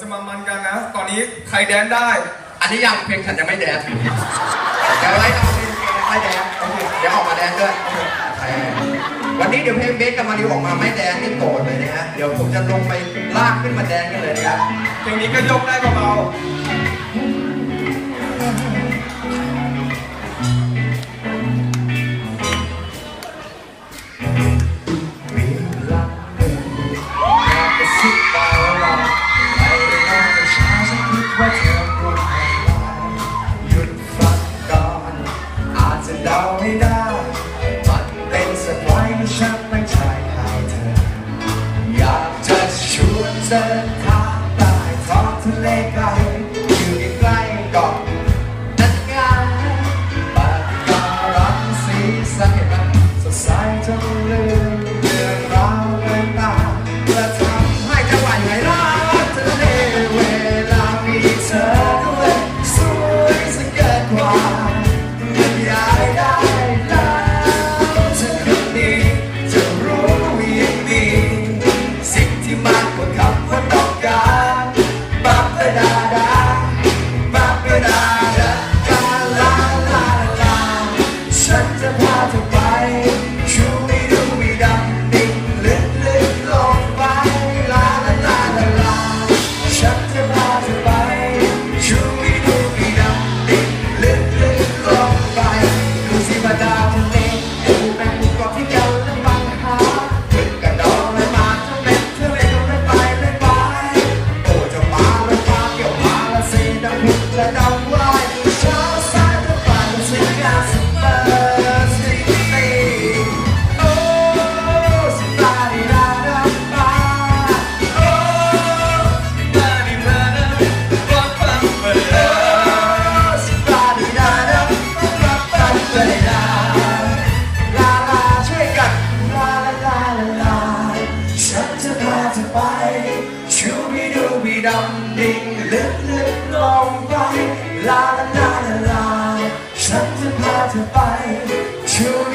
จะมามันกันนะ ตอนนี้ใครแดนได้ อันนี้ยังเพลงฉันยังไม่แดนเดี๋ยวไล่เอาเพลงไม่แดนเดี๋ยวออกมาแดนด้วยวันนี้เดี๋ยวเพลงเบสกับมาริวออกมาไม่แดนนี่โกรธเลยนะฮะ เดี๋ยวผมจะลงไปลากขึ้นมาแดนกันเลยนะครับเพลงนี้ก็ยกได้เบา เดินทางใต้ท้องทะเลไกลอยู่ใกล้เกาะ to fight. Truly. จะไปชูบิดูบิดำดิ่งลึกลึกลงไปลาลาลาลาฉันจะพาเธอไปชู